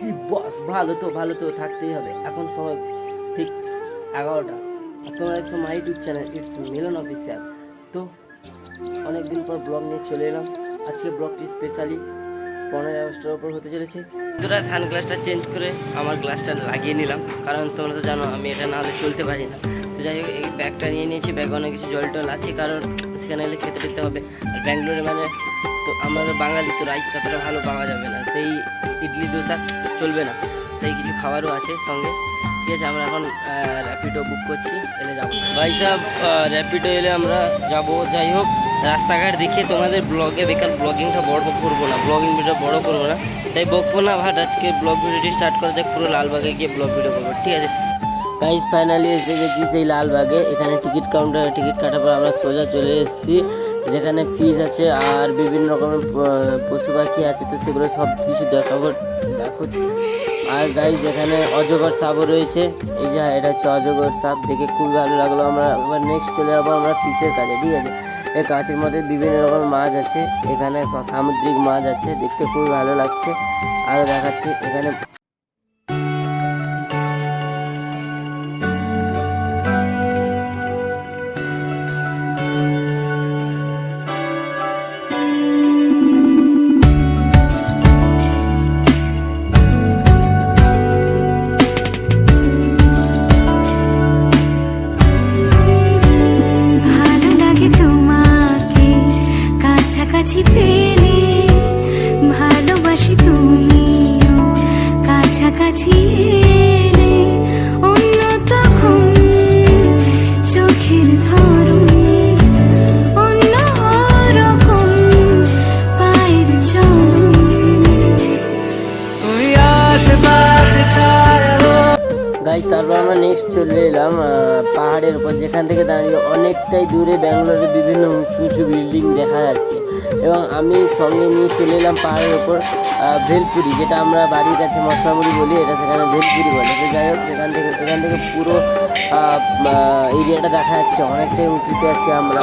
কি বস, ভালো তো ভালো তো থাকতেই হবে। এখন সময় ঠিক এগারোটা। আর তোমরা একটু my YouTube channel it's Milon official তো অনেকদিন পর ব্লগ নিয়ে চলে এলাম। আজকে ব্লগটি স্পেশালি পনেরোই আগস্টের ওপর হতে চলেছে। তোরা সানগ্লাসটা চেঞ্জ করে আমার গ্লাসটা লাগিয়ে নিলাম। কারণ তোমরা তো জানো, আমি এটা না হলে চলতে পারি না। তো যাই হোক, এই ব্যাগটা নিয়ে নিয়েছি। ব্যাগে অনেক কিছু জল টল আছে, কারণ সেখানে গেলে খেতে টেতে হবে। আর ব্যাঙ্গালোরে মানে তো আমাদের বাঙালি, তো রাইস ততটা ভালো পাওয়া যাবে না। সেই ইডলি দোসা চলবে না। তাই কিছু খাবারও আছে সঙ্গে। ঠিক আছে, আমরা এখন র্যাপিডো বুক করছি, এলে যাব। ভাই সাহেব র্যাপিডো এলে আমরা যাব। যাই হোক, রাস্তাঘাট দেখে তোমাদের ব্লগে বেকার ব্লগিংটা বড় করব না। ব্লগিং ভিডিও বড় করব না। তাই বকবো না, ভাট। আজকে ব্লগ ভিডিওটি স্টার্ট করা যাক, পুরো লালবাগে গিয়ে ব্লগ ভিডিও করব। ঠিক আছে? গাইজ ফাইনালি এসে গেছি সেই লালবাগে। এখানে টিকিট কাউন্টারে টিকিট কাটার পর আমরা সোজা চলে এসেছি। যেখানে ফিজ আছে আর বিভিন্ন রকমের পশু পাখি আছে, তো সেগুলো সব কিছু দেখাবো। দেখো। আর গাইজ এখানে অজগর সাপও রয়েছে। এই যে, এটা হচ্ছে অজগর সাপ। দেখে খুবই ভালো লাগল। আমরা এবার নেক্সট চলে যাব আমরা ফিশের কাছে, ঠিক আছে? এই কাঁচের মধ্যে বিভিন্ন রকমের মাছ আছে। এখানে সামুদ্রিক মাছ আছে। দেখতে খুবই ভালো লাগছে। আরও দেখাচ্ছি। এখানে থেকে দাঁড়িয়ে অনেকটাই দূরে ব্যাঙ্গালোরের বিভিন্ন উঁচু উঁচু বিল্ডিং দেখা যাচ্ছে। এবং আমি সঙ্গে নিয়ে চলে এলাম পাহাড়ের ওপর ভেলপুরি, যেটা আমরা বাড়ির কাছে মশলামুড়ি বলি, এটা সেখানে ভেলপুরি বলে। তো যাই হোক, সেখান থেকে সেখান থেকে পুরো এরিয়াটা দেখা যাচ্ছে। অনেকটাই উঁচুতে আছি আমরা।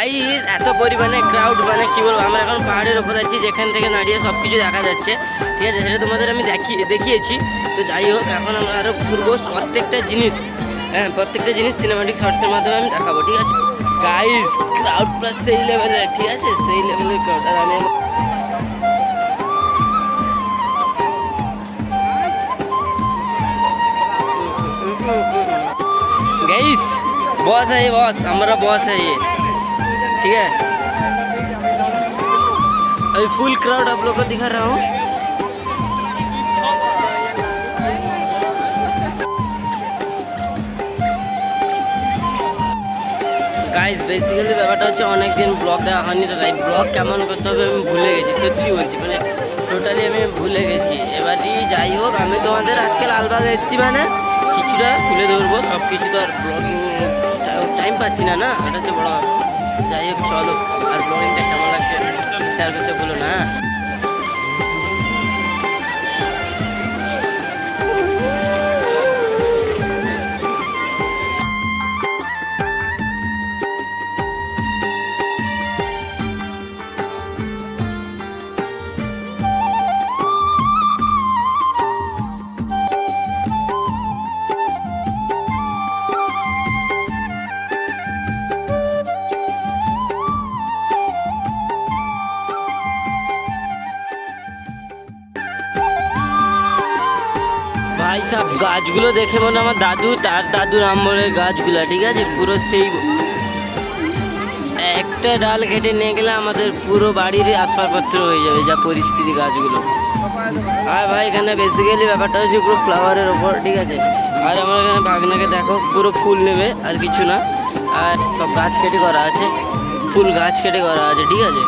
গাইস এত পরিমাণে ক্রাউড মানে কি বলবো আমরা এখন পাহাড়ের ওপর আছি যেখান থেকে দাঁড়িয়ে সব কিছু দেখা যাচ্ছে ঠিক আছে সেটা তোমাদের আমি দেখিয়ে দেখিয়েছি তো যাই হোক এখন আমরা আরও ঘুরবো প্রত্যেকটা জিনিস হ্যাঁ প্রত্যেকটা জিনিস সিনেমাটিক শর্টসের মাধ্যমে আমি দেখাবো ঠিক আছে গাইস ক্রাউড প্লাস সেই লেভেলের ঠিক আছে সেই লেভেলের ক্রাউড আর আমি गाइस बॉस है ये बॉस हमारा बॉस है ये ठीक है अभी फुल क्राउड आप लोग को दिखा रहा हूँ গাইস বেসিক্যালি ব্যাপারটা হচ্ছে অনেকদিন ব্লগ দেওয়া হয়নি তো তাই ব্লগ কেমন করতে হবে আমি ভুলে গেছি সত্যি বলছি মানে টোটালি আমি ভুলে গেছি এবারই যাই হোক আমি তোমাদের আজকে লালবাগ এসেছি মানে কিছুটা তুলে ধরবো সব কিছু তো আর ব্লগিং টাইম পাচ্ছি না না এটা হচ্ছে বড় ব্যাপার। যাই হোক চলো। আর ব্লগিংটা কেমন লাগছে শেয়ার করতে বলো না। গাছগুলো দেখে মনে আমার দাদু, তার দাদুর আমলের গাছগুলো, ঠিক আছে? পুরো সেই একটা ডাল কেটে নিয়ে গেলে আমাদের পুরো বাড়ির আসবাবপত্র হয়ে যাবে, যা পরিস্থিতি গাছগুলো। আর ভাই, এখানে বেসিক্যালি ব্যাপারটা হচ্ছে পুরো ফ্লাওয়ারের ওপর, ঠিক আছে? আর আমার এখানে বাগনাকে দেখো, পুরো ফুল নেবে, আর কিছু না। আর সব গাছ কেটে করা আছে, ফুল গাছ কেটে করা আছে, ঠিক আছে?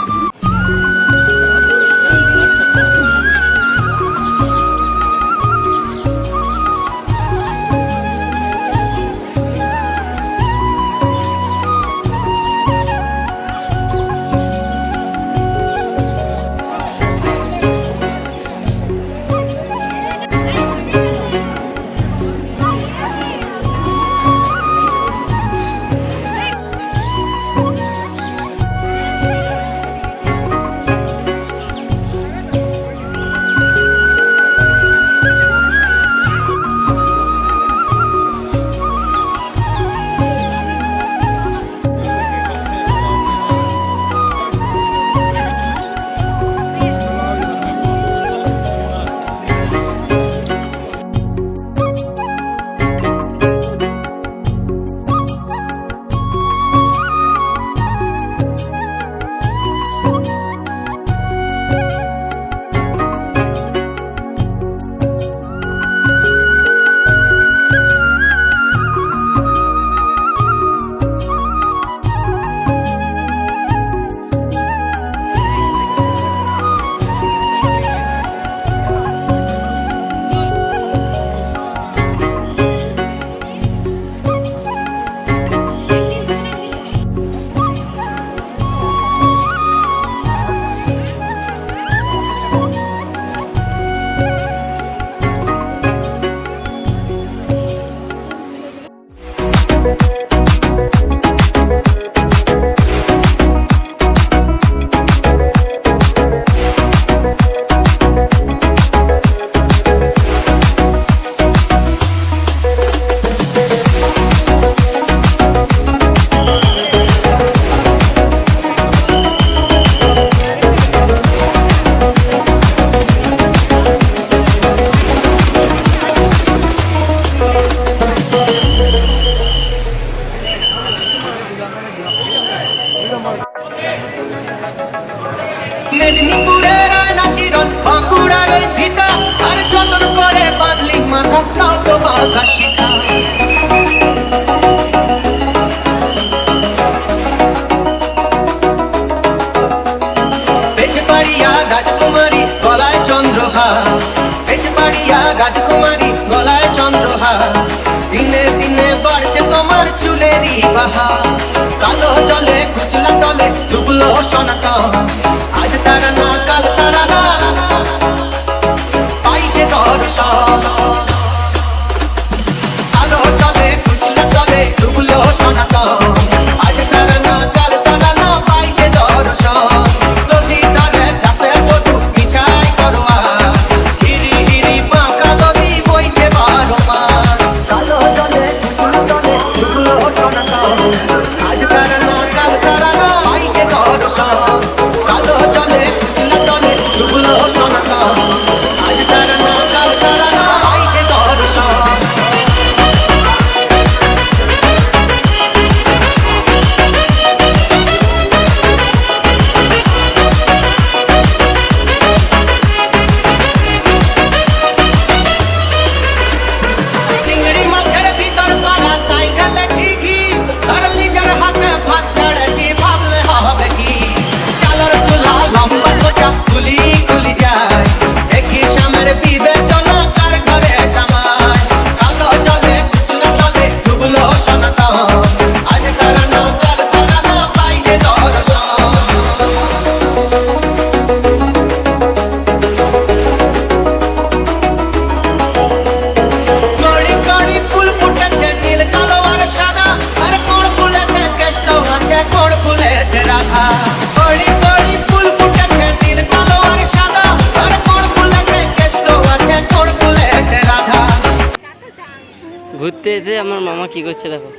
ঘুরতে এসে আমার মামা কি করছে দেখো।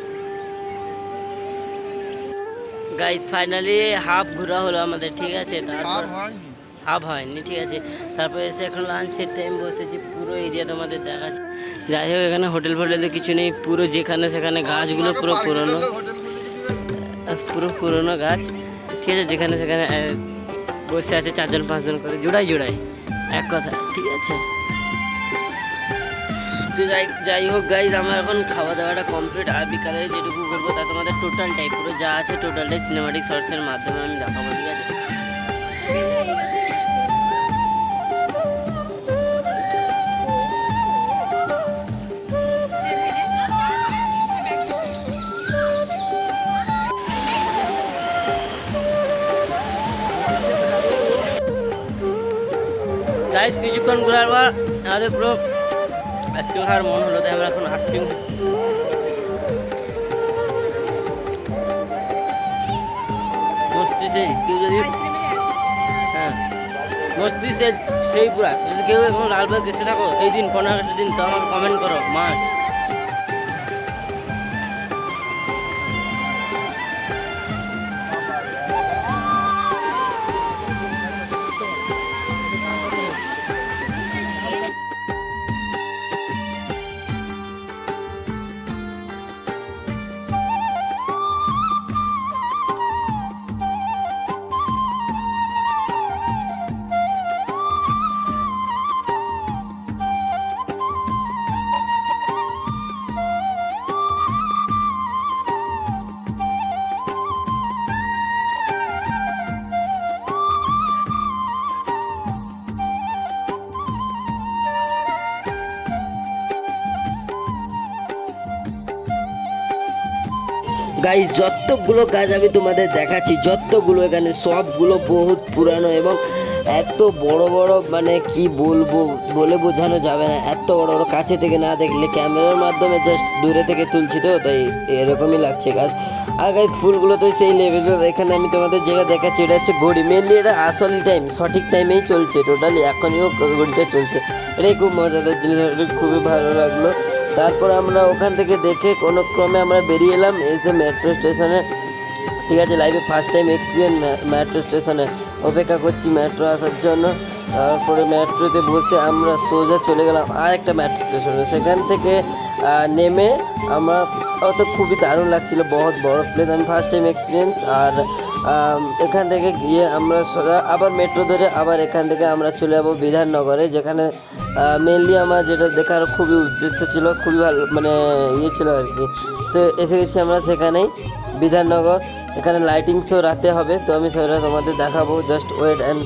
গাইস ফাইনালি হাফ ঘোরা হলো আমাদের ঠিক আছে? তারপর হাফ হয়নি। ঠিক আছে? তারপর এসে এখন লাঞ্চের টাইম বসেছি পুরো এরিয়া তোমাদের দেখাচ্ছে। যাই হোক এখানে হোটেল ফোটেলে কিছু নেই পুরো যেখানে সেখানে গাছগুলো পুরো পুরনো। পুরো পুরনো গাছ ঠিক আছে? যেখানে সেখানে বসে আছে চারজন পাঁচজন করে। জোড়াই জোড়াই এক কথা ঠিক আছে? তো যাই যাই হোক গাইজ আমার এখন খাওয়া দাওয়াটা কমপ্লিট আর বিকালে যেটুকু করব, তা তোমাদের টোটালটাই পুরো যা আছে টোটালটাই সিনেমাটিক শর্টসের মাধ্যমে আমি দেখাবো, ঠিক আছে? কিছুক্ষণ ঘোরার পর আমাদের পুরো আইসক্রিম খাওয়ার মন হলো তাই আমরা এখন আইসক্রিম সেই কেউ যদি হ্যাঁ মস্তি সে সেই পুরা। যদি কেউ এখন লালবাগ গেছে থাকো, এই দিন, পনেরো দিন, তো আমাকে কমেন্ট করো, মাস। গাইজ যতগুলো কাজ আমি তোমাদের দেখাচ্ছি, যতগুলো এখানে, সবগুলো বহুত পুরানো এবং এত বড় বড় মানে কি বলব, বলে বোঝানো যাবে না। এত বড় বড় কাছে থেকে না দেখলে ক্যামেরার মাধ্যমে জাস্ট দূরে থেকে তুলছি তো, তাই এরকমই লাগছে গাছ আর গাছ ফুলগুলো তো সেই লেভেলের এখানে আমি তোমাদের যেটা দেখাচ্ছি, এটা হচ্ছে ঘড়ি। মেনলি এটা আসল টাইম সঠিক টাইমেই চলছে টোটালি এখনইও ঘড়িটা চলছে। এটাই খুব মজাদার জিনিস খুবই ভালো লাগল। তারপর আমরা ওখান থেকে দেখে কোনো ক্রমে আমরা বেরিয়ে এলাম এসে মেট্রো স্টেশনে ঠিক আছে লাইভে ফার্স্ট টাইম এক্সপিরিয়েন্স মেট্রো স্টেশনে অপেক্ষা করছি মেট্রো আসার জন্য। তারপরে মেট্রোতে বসে আমরা সোজা চলে গেলাম আর একটা মেট্রো স্টেশনে সেখান থেকে নেমে আমরা, অত খুবই দারুণ লাগছিল, বহুত বড় প্লেস আমি ফার্স্ট টাইম এক্সপিরিয়েন্স আর এখান থেকে গিয়ে আমরা সোজা আবার মেট্রো ধরে আবার এখান থেকে আমরা চলে যাব বিধাননগরে, যেখানে মেনলি আমার যেটা দেখার খুবই উদ্দেশ্য ছিল, খুবই ভালো মানে ইয়ে ছিল আর কি। তো এসে গেছি আমরা সেখানেই, বিধাননগর। এখানে লাইটিংসও রাতে হবে, তো আমি সেটা তোমাদের দেখাবো জাস্ট ওয়েট অ্যান্ড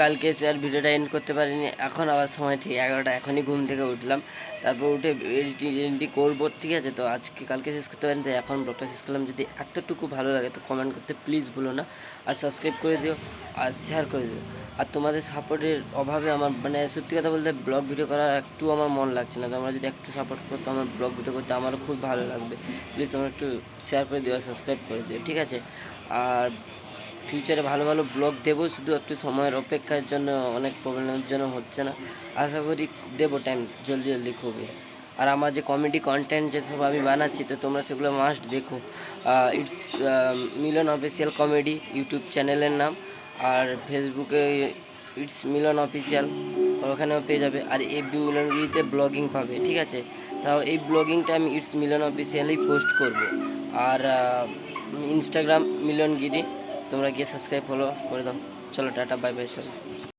কালকে আর ভিডিওটা এন্ড করতে পারিনি। এখন আবার সময় ঠিক এগারোটা, এখনই ঘুম থেকে উঠলাম। তারপর উঠে এডিটি করব, ঠিক আছে? তো আজকে, কালকে শেষ করতে পারিনি, তাই এখন ব্লগটা শেষ করলাম। যদি এতটুকু ভালো লাগে, তো কমেন্ট করতে প্লিজ ভুলো না। আর সাবস্ক্রাইব করে দিও, আর শেয়ার করে দিও। আর তোমাদের সাপোর্টের অভাবে আমার মানে সত্যি কথা বলতে ব্লগ ভিডিও করার একটু আমার মন লাগছে না। তোমরা যদি একটু সাপোর্ট করতো, আমার ব্লগ ভিডিও করতে, আমারও খুব ভালো লাগবে। প্লিজ তোমরা একটু শেয়ার করে দিও সাবস্ক্রাইব করে দিও, ঠিক আছে? আর ফিউচারে ভালো ভালো ব্লগ দেবো, শুধু একটু সময়ের অপেক্ষার জন্য, অনেক প্রবলেমের জন্য হচ্ছে না। আশা করি দেবো টাইম জলদি জলদি খুবই। আর আমার যে কমেডি কন্টেন্ট যেসব আমি বানাচ্ছি, তো তোমরা সেগুলো মাস্ট দেখো। It's Milon official comedy YouTube চ্যানেলের নাম। আর ফেসবুকে ইটস মিলন অফিসিয়াল ওখানেও পেয়ে যাবে। আর এফবি মিলনগিরিতে ব্লগিং পাবে, ঠিক আছে? তাও এই ব্লগিংটা আমি ইটস মিলন অফিসিয়ালেই পোস্ট করব। আর ইনস্টাগ্রাম মিলনগিরি তোমরা গিয়ে সাবস্ক্রাইব ফলো করে দাও। চলো টাটা বাই বাই সবাই।